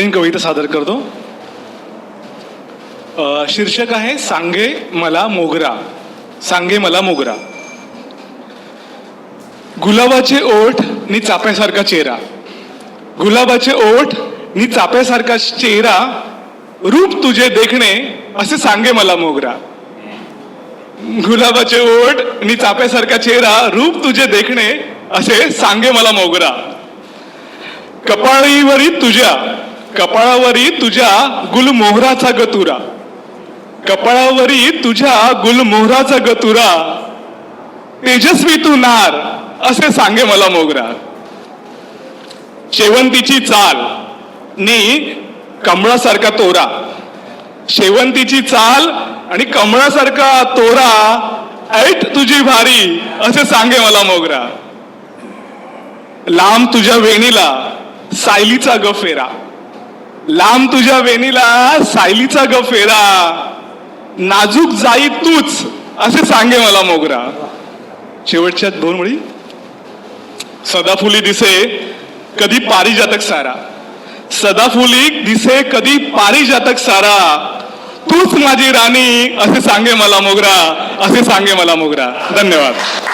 Online कविता सादर करतो. शीर्षक आहे सांगे मला मोगरा. सांगे मला मोगरा. गुलाबाचे ओठ नि चाप्यासारखा चेहरा. गुलाबाचे ओठ नि चाप्यासारखा चेहरा. रूप तुझे देखणे असे सांगे मला मोगरा. गुलाबाचे ओठ नि चाप्यासारखा चेहरा रूप तुझे देखणे असे सांगे मला मोगरा. कपाळीवरी तुझ्या कपाळावरी तुझ्या गुलमोहराचा गतुरा. कपाळावरी तुझ्या गुलमोहराचा गतुरा. तेजस्वी तू नार असे सांगे मला मोगरा. शेवंतीची चाल नी कमळासारखा तोरा. शेवंतीची चाल आणि कमळासारखा तोरा ऐट तुझी भारी असे सांगे मला मोगरा. लांब तुझ्या वेणीला सायलीचा ग फेरा लांब तुझ्या वेणीला सायलीचा ग फेरा. नाजूक जाई तूच असे सांगे मला मोगरा. शेवटच्या दोन मुळी सदाफुली दिसे कधी पारिजातक सारा. सदाफुली दिसे कधी पारिजातक सारा. तूच माझी राणी असे सांगे मला मोगरा असे सांगे मला मोगरा. धन्यवाद.